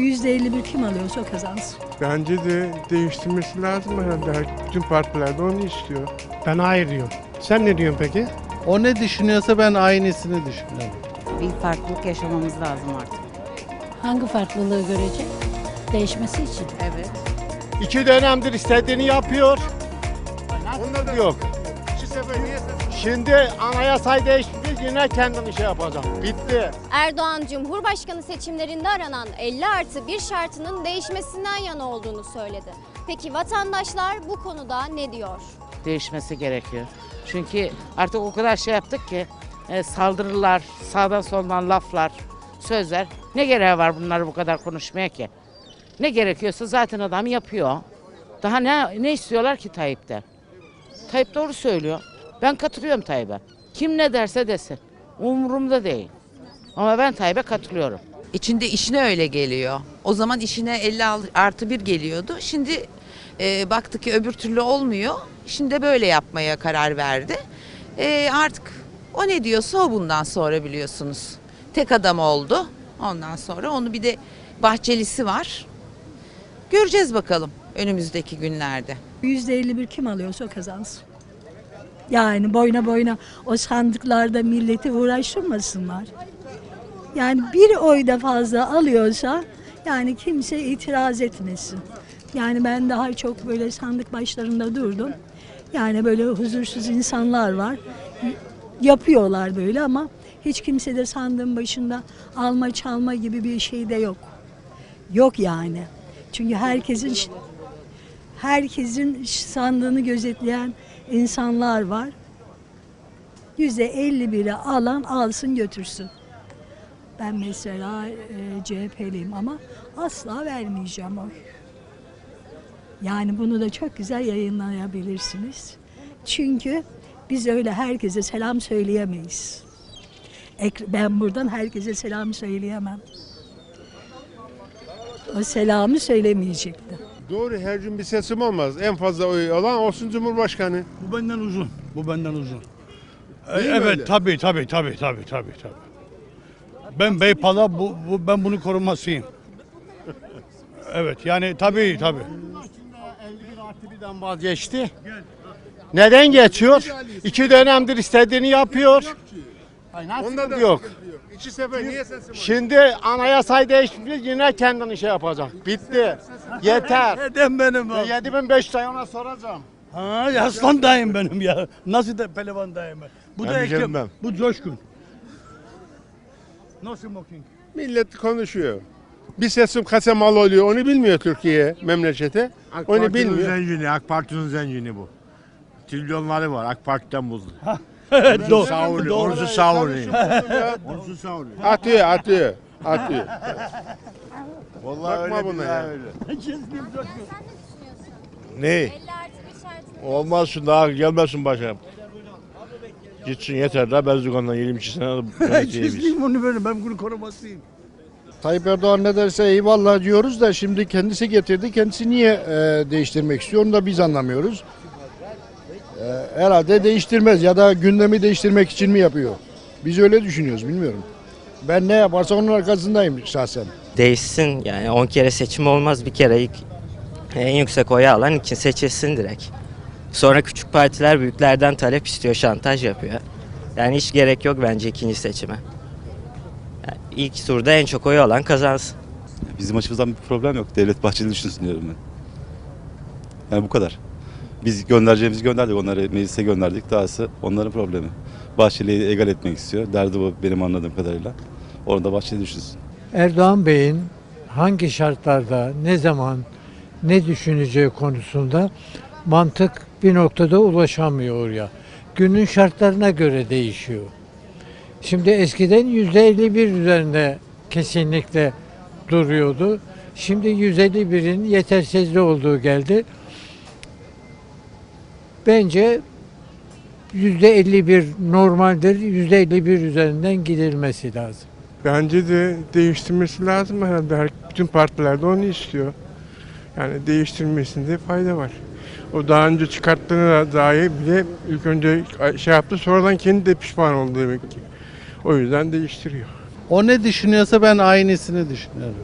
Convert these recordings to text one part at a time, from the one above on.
%51 kim alıyorsa o kazansın. Bence de değiştirmesi lazım herhalde. Her- Bütün partiler de onu istiyor. Ben hayır diyorum. Sen ne diyorsun peki? O ne düşünüyorsa ben aynısını düşünüyorum. Bir farklılık yaşamamız lazım artık. Hangi farklılığı görecek? Değişmesi için. Evet. İki dönemdir istediğini yapıyor. Onlar yok. Şimdi anayasayı değiştirdik yine kendini şey yapacak. Bitti. Erdoğan Cumhurbaşkanı seçimlerinde aranan 50 artı bir şartının değişmesinden yana olduğunu söyledi. Peki vatandaşlar bu konuda ne diyor? değişmesi gerekiyor. Çünkü artık o kadar şey yaptık ki e, saldırılar, sağdan soldan laflar, sözler. Ne gereği var bunları bu kadar konuşmaya ki? Ne gerekiyorsa zaten adam yapıyor. Daha ne ne istiyorlar ki Tayyip'ten? Tayyip doğru söylüyor. Ben katılıyorum Tayyip'e. Kim ne derse desin. Umurumda değil. Ama ben Tayyip'e katılıyorum. İçinde işine öyle geliyor. O zaman işine 50 artı bir geliyordu. Şimdi e, baktı ki öbür türlü olmuyor. Şimdi de böyle yapmaya karar verdi. E, artık o ne diyorsa o bundan sonra biliyorsunuz. Tek adam oldu. Ondan sonra onu bir de bahçelisi var. Göreceğiz bakalım önümüzdeki günlerde. %51 kim alıyorsa o kazansın. Yani boyuna boyuna o sandıklarda milleti uğraştırmasınlar. Yani bir oy da fazla alıyorsa yani kimse itiraz etmesin. Yani ben daha çok böyle sandık başlarında durdum. Yani böyle huzursuz insanlar var. Yapıyorlar böyle ama hiç kimse de sandığın başında alma çalma gibi bir şey de yok. Yok yani. Çünkü herkesin herkesin sandığını gözetleyen insanlar var. Yüzde 51'i alan alsın götürsün. Ben mesela e, CHP'liyim ama asla vermeyeceğim oy. Yani bunu da çok güzel yayınlayabilirsiniz. Çünkü biz öyle herkese selam söyleyemeyiz. Ben buradan herkese selam söyleyemem. O selamı söylemeyecektim. Doğru her gün bir sesim olmaz. En fazla oy alan olsun Cumhurbaşkanı. Bu benden uzun. Bu benden uzun. E, Değil mi evet tabii tabii tabii tabii tabii tabii. Ben Beypala bu, bu ben bunu korumasıyım. Evet yani tabii tabii. 51 artı birden vazgeçti. Neden geçiyor? İki dönemdir istediğini yapıyor. Onda da yok. sıkıntı yok. İki sefer niye sesim var? Şimdi anayasayı değiştirdik yine kendini şey yapacak. Bitti. Yeter. Neden benim Ben 7500 ay ona soracağım. Ha aslan dayım benim ya. Nasıl da pelevan dayım ben. Bu Ben da diyeceğim Ekrem. ben. Bu Coşkun. No smoking. Millet konuşuyor. Bir sesim kaça mal oluyor onu bilmiyor Türkiye memlekete. onu bilmiyor. zengini, AK Parti'nin zengini bu. Trilyonları var AK Parti'den buldu. Doğru. Doğru. orası savunu. Ya, Orası savunu. atıyor atıyor. Atıyor. Vallahi Bakma öyle buna ya. öyle. Sen ne düşünüyorsun? Ne? 50 artı bir şartının Olmazsın daha gelmesin başa. Gitsin yeter daha bezdik ondan 22 sene Çizdiğim onu böyle ben bunu korumasıyım. Tayyip Erdoğan ne derse eyvallah diyoruz da şimdi kendisi getirdi. Kendisi niye e, değiştirmek istiyor onu da biz anlamıyoruz. E, herhalde değiştirmez ya da gündemi değiştirmek için mi yapıyor? Biz öyle düşünüyoruz bilmiyorum. Ben ne yaparsa onun arkasındayım şahsen. Değişsin yani 10 kere seçim olmaz bir kere ilk en yüksek oyu alan için seçilsin direkt. Sonra küçük partiler büyüklerden talep istiyor, şantaj yapıyor. Yani hiç gerek yok bence ikinci seçime. Yani ilk turda en çok oyu alan kazansın. Bizim açımızdan bir problem yok. Devlet Bahçeli düşünsün diyorum ben. Yani bu kadar. Biz göndereceğimizi gönderdik. Onları meclise gönderdik. Dahası onların problemi. Bahçeli'yi egal etmek istiyor. Derdi bu benim anladığım kadarıyla. Orada Bahçeli düşünsün. Erdoğan Bey'in hangi şartlarda, ne zaman, ne düşüneceği konusunda mantık bir noktada ulaşamıyor oraya. Günün şartlarına göre değişiyor. Şimdi eskiden yüzde 51 üzerinde kesinlikle duruyordu. Şimdi 151'in yetersizliği olduğu geldi. Bence yüzde 51 normaldir. Yüzde 51 üzerinden gidilmesi lazım. Bence de değiştirmesi lazım herhalde. Her, bütün partiler de onu istiyor. Yani değiştirmesinde fayda var. O daha önce çıkarttığına dair bile ilk önce şey yaptı sonradan kendi de pişman oldu demek ki. O yüzden değiştiriyor. O ne düşünüyorsa ben aynısını düşünüyorum.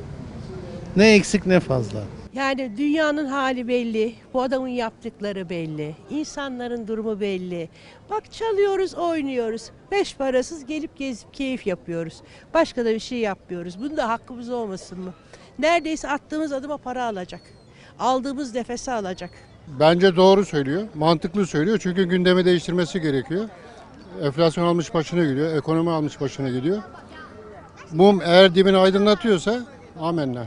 Ne eksik ne fazla. Yani dünyanın hali belli, bu adamın yaptıkları belli, insanların durumu belli. Bak çalıyoruz, oynuyoruz. Beş parasız gelip gezip keyif yapıyoruz. Başka da bir şey yapmıyoruz. Bunda hakkımız olmasın mı? Neredeyse attığımız adıma para alacak. Aldığımız nefese alacak. Bence doğru söylüyor, mantıklı söylüyor çünkü gündemi değiştirmesi gerekiyor. Enflasyon almış başına gidiyor, ekonomi almış başına gidiyor. Mum eğer dibini aydınlatıyorsa amenna.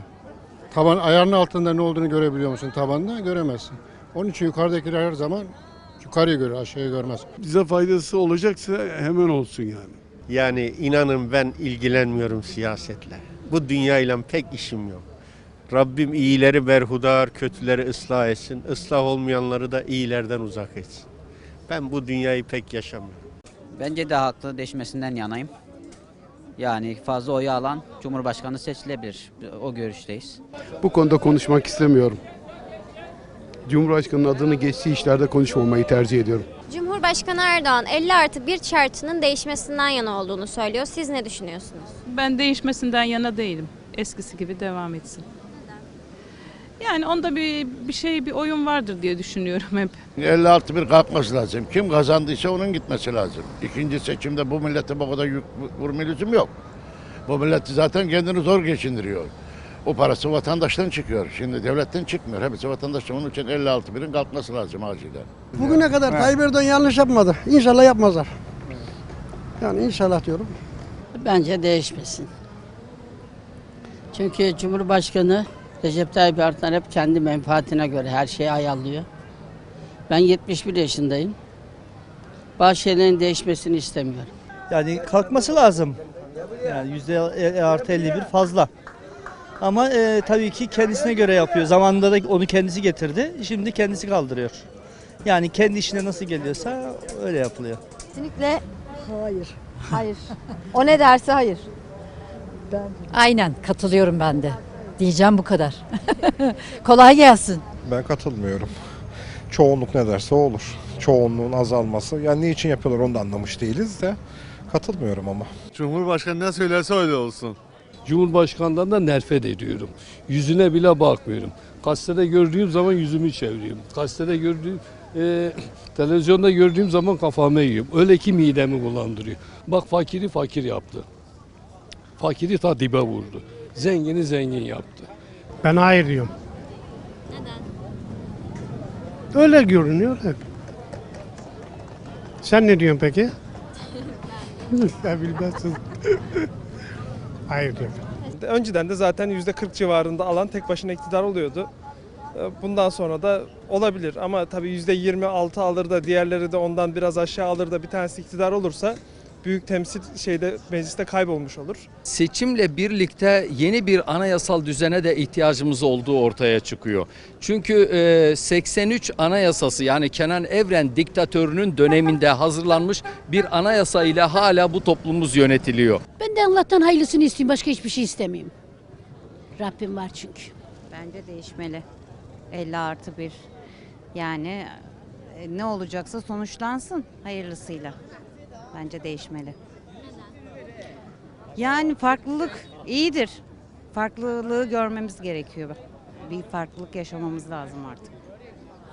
Taban ayağının altında ne olduğunu görebiliyor musun tabanda? Göremezsin. Onun için yukarıdakiler her zaman yukarıya göre aşağıya görmez. Bize faydası olacaksa hemen olsun yani. Yani inanın ben ilgilenmiyorum siyasetle. Bu dünyayla pek işim yok. Rabbim iyileri berhudar, kötüleri ıslah etsin. Islah olmayanları da iyilerden uzak etsin. Ben bu dünyayı pek yaşamıyorum. Bence de haklı değişmesinden yanayım. Yani fazla oyu alan Cumhurbaşkanı seçilebilir. O görüşteyiz. Bu konuda konuşmak istemiyorum. Cumhurbaşkanının adını geçtiği işlerde konuşmamayı tercih ediyorum. Cumhurbaşkanı Erdoğan 50 artı bir şartının değişmesinden yana olduğunu söylüyor. Siz ne düşünüyorsunuz? Ben değişmesinden yana değilim. Eskisi gibi devam etsin. Yani onda bir bir şey bir oyun vardır diye düşünüyorum hep. 56 bir kalkması lazım. Kim kazandıysa onun gitmesi lazım. İkinci seçimde bu millete bu kadar yük vurma lüzum yok. Bu millet zaten kendini zor geçindiriyor. O parası vatandaştan çıkıyor. Şimdi devletten çıkmıyor. Hepsi vatandaştan. Onun için 56 birin kalkması lazım acilen. Bugüne kadar Tayyip Erdoğan yanlış yapmadı. İnşallah yapmazlar. Yani inşallah diyorum. Bence değişmesin. Çünkü Cumhurbaşkanı Recep Tayyip Erdoğan hep kendi menfaatine göre her şeyi ayarlıyor. Ben 71 yaşındayım. Bazı şeylerin değişmesini istemiyorum. Yani kalkması lazım. Yani yüzde artı 51 fazla. Ama e, tabii ki kendisine göre yapıyor. Zamanında da onu kendisi getirdi. Şimdi kendisi kaldırıyor. Yani kendi işine nasıl geliyorsa öyle yapılıyor. Kesinlikle hayır. Hayır. O ne derse hayır. Aynen katılıyorum ben de. Diyeceğim bu kadar. Kolay gelsin. Ben katılmıyorum. Çoğunluk ne derse o olur. Çoğunluğun azalması. Yani niçin yapıyorlar onu da anlamış değiliz de. Katılmıyorum ama. Cumhurbaşkanı ne söylerse öyle olsun. Cumhurbaşkanından da nefret ediyorum. Yüzüne bile bakmıyorum. Gazetede gördüğüm zaman yüzümü çeviriyorum. Gazetede gördüğüm, e, televizyonda gördüğüm zaman kafamı yiyorum. Öyle ki midemi bulandırıyor. Bak fakiri fakir yaptı. Fakiri ta dibe vurdu. Zengini zengin yaptı. Ben hayır diyorum. Neden? Öyle görünüyor hep. Sen ne diyorsun peki? ben bilmezsin. hayır diyorum. Önceden de zaten %40 civarında alan tek başına iktidar oluyordu. Ee, Bundan sonra da olabilir ama tabii %26 alır da diğerleri de ondan biraz aşağı alır da bir tanesi iktidar olursa büyük temsil şeyde mecliste kaybolmuş olur. Seçimle birlikte yeni bir anayasal düzene de ihtiyacımız olduğu ortaya çıkıyor. Çünkü e, 83 anayasası yani Kenan Evren diktatörünün döneminde hazırlanmış bir anayasa ile hala bu toplumumuz yönetiliyor. Ben de Allah'tan hayırlısını isteyeyim. Başka hiçbir şey istemeyeyim. Rabbim var çünkü. Bence değişmeli. 50 artı 1. Yani e, ne olacaksa sonuçlansın hayırlısıyla. Bence değişmeli. Yani farklılık iyidir. Farklılığı görmemiz gerekiyor. Bir farklılık yaşamamız lazım artık.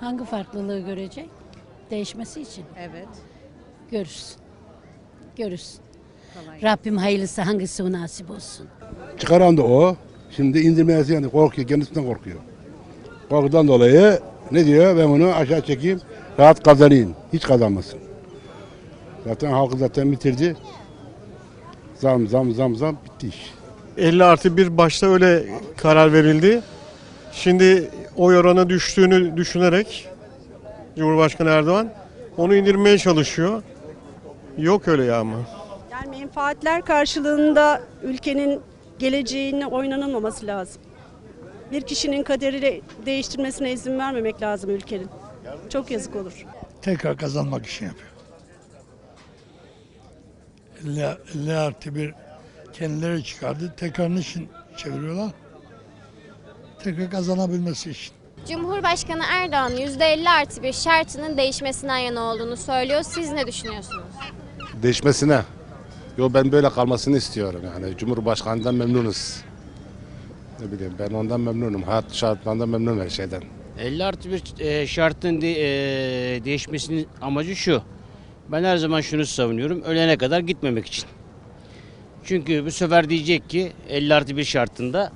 Hangi farklılığı görecek? Değişmesi için. Evet. Görürsün. Görürsün. Kolay. Rabbim hayırlısı hangisi o nasip olsun. Çıkaran da o. Şimdi indirmesi yani korkuyor, kendisinden korkuyor. Korkudan dolayı ne diyor? Ben bunu aşağı çekeyim, rahat kazanayım. Hiç kazanmasın. Zaten halkı zaten bitirdi. Zam zam zam zam bitti iş. 50 artı bir başta öyle karar verildi. Şimdi oy oranı düştüğünü düşünerek Cumhurbaşkanı Erdoğan onu indirmeye çalışıyor. Yok öyle ya ama. Yani menfaatler karşılığında ülkenin geleceğine oynanılmaması lazım. Bir kişinin kaderi değiştirmesine izin vermemek lazım ülkenin. Çok yazık olur. Tekrar kazanmak için yapıyor. 50, 50 artı bir kendileri çıkardı. Tekrar için çeviriyorlar? Tekrar kazanabilmesi için. Cumhurbaşkanı Erdoğan %50 artı bir şartının değişmesinden yana olduğunu söylüyor. Siz ne düşünüyorsunuz? Değişmesine. Yo ben böyle kalmasını istiyorum yani. Cumhurbaşkanından memnunuz. Ne bileyim ben ondan memnunum. Hayat şartlarından memnunum her şeyden. 50 artı bir e, şartın de, e, değişmesinin amacı şu. Ben her zaman şunu savunuyorum. Ölene kadar gitmemek için. Çünkü bu sefer diyecek ki 50 artı bir şartında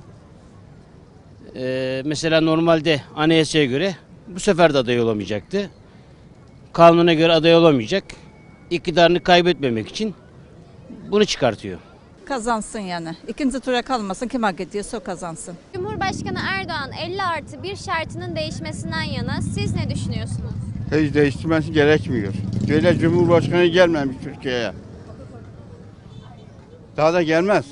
e, mesela normalde anayasaya göre bu sefer de aday olamayacaktı. Kanuna göre aday olamayacak. İktidarını kaybetmemek için bunu çıkartıyor. Kazansın yani. İkinci tura kalmasın. Kim hak ediyorsa o kazansın. Cumhurbaşkanı Erdoğan 50 artı bir şartının değişmesinden yana siz ne düşünüyorsunuz? Hiç değiştirmesi gerekmiyor. Böyle Cumhurbaşkanı gelmemiş Türkiye'ye. Daha da gelmez.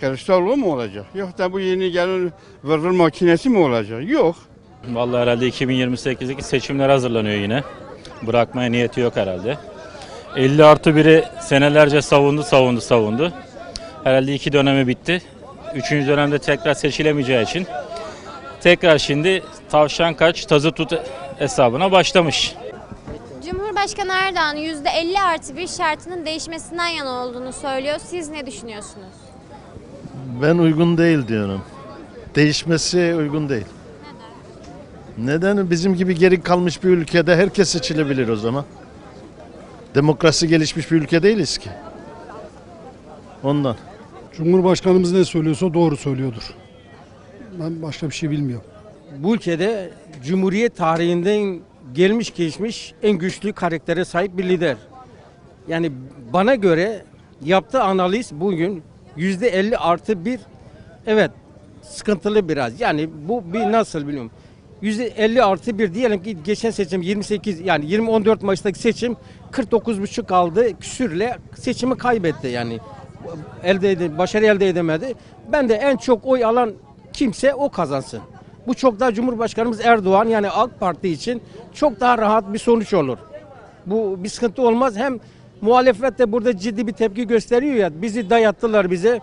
Kılıçdaroğlu mu olacak? Yok da bu yeni gelen vırvır makinesi mi olacak? Yok. Vallahi herhalde 2028'deki seçimler hazırlanıyor yine. Bırakmaya niyeti yok herhalde. 50 artı biri senelerce savundu, savundu, savundu. Herhalde iki dönemi bitti. Üçüncü dönemde tekrar seçilemeyeceği için tekrar şimdi tavşan kaç, tazı tut hesabına başlamış. Cumhurbaşkanı Erdoğan %50 artı bir şartının değişmesinden yana olduğunu söylüyor. Siz ne düşünüyorsunuz? Ben uygun değil diyorum. Değişmesi uygun değil. Neden? Neden? Bizim gibi geri kalmış bir ülkede herkes seçilebilir o zaman. Demokrasi gelişmiş bir ülke değiliz ki. Ondan. Cumhurbaşkanımız ne söylüyorsa doğru söylüyordur. Ben başka bir şey bilmiyorum. Bu ülkede Cumhuriyet tarihinden gelmiş geçmiş en güçlü karaktere sahip bir lider. Yani bana göre yaptığı analiz bugün yüzde 50 artı bir evet sıkıntılı biraz. Yani bu bir nasıl biliyorum. Yüzde 50 artı bir diyelim ki geçen seçim 28 yani 20-14 Mayıs'taki seçim 49,5 kaldı küsürle seçimi kaybetti yani. Elde ede, başarı elde edemedi. Ben de en çok oy alan kimse o kazansın. Bu çok daha Cumhurbaşkanımız Erdoğan yani AK Parti için çok daha rahat bir sonuç olur. Bu bir sıkıntı olmaz. Hem muhalefet de burada ciddi bir tepki gösteriyor ya. Bizi dayattılar bize.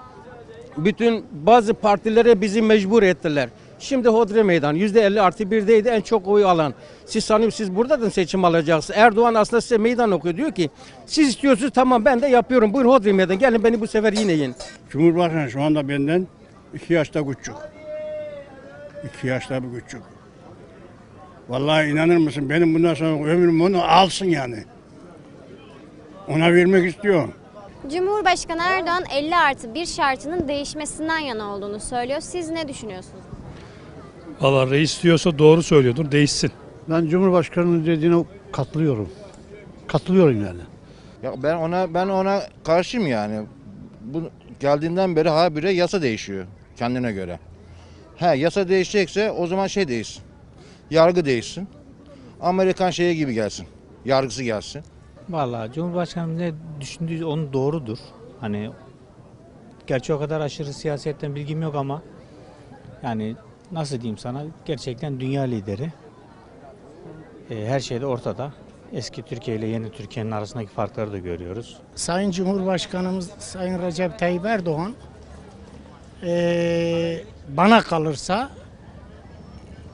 Bütün bazı partilere bizi mecbur ettiler. Şimdi Hodri Meydan %50 artı 1'deydi en çok oy alan. Siz sanıyorum siz buradan seçim alacaksınız. Erdoğan aslında size meydan okuyor. Diyor ki siz istiyorsunuz tamam ben de yapıyorum. Buyurun Hodri Meydan gelin beni bu sefer yine yiyin. Cumhurbaşkanı şu anda benden iki yaşta küçük. İki yaşta bir küçük. Vallahi inanır mısın benim bundan sonra ömrüm onu alsın yani. Ona vermek istiyorum. Cumhurbaşkanı Erdoğan 50 artı bir şartının değişmesinden yana olduğunu söylüyor. Siz ne düşünüyorsunuz? Valla reis diyorsa doğru söylüyordur. Değişsin. Ben Cumhurbaşkanı'nın dediğine katılıyorum. Katılıyorum yani. Ya ben ona ben ona karşıyım yani. Bu geldiğinden beri habire yasa değişiyor kendine göre. He yasa değişecekse o zaman şey değişsin. Yargı değişsin. Amerikan şeye gibi gelsin. Yargısı gelsin. Vallahi Cumhurbaşkanımız ne düşündüğü onun doğrudur. Hani gerçi o kadar aşırı siyasetten bilgim yok ama yani nasıl diyeyim sana gerçekten dünya lideri. E, her şeyde ortada. Eski Türkiye ile yeni Türkiye'nin arasındaki farkları da görüyoruz. Sayın Cumhurbaşkanımız Sayın Recep Tayyip Erdoğan eee, bana kalırsa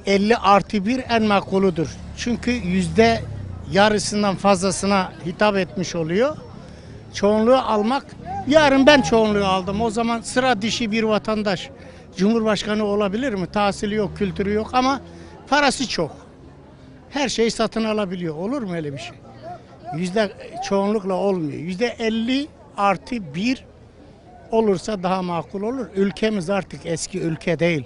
50 artı 1 en makuludur. Çünkü yüzde yarısından fazlasına hitap etmiş oluyor. Çoğunluğu almak, yarın ben çoğunluğu aldım. O zaman sıra dişi bir vatandaş Cumhurbaşkanı olabilir mi? Tahsili yok, kültürü yok ama parası çok. Her şeyi satın alabiliyor. Olur mu öyle bir şey? Yüzde çoğunlukla olmuyor. Yüzde 50 artı 1 olursa daha makul olur. Ülkemiz artık eski ülke değil.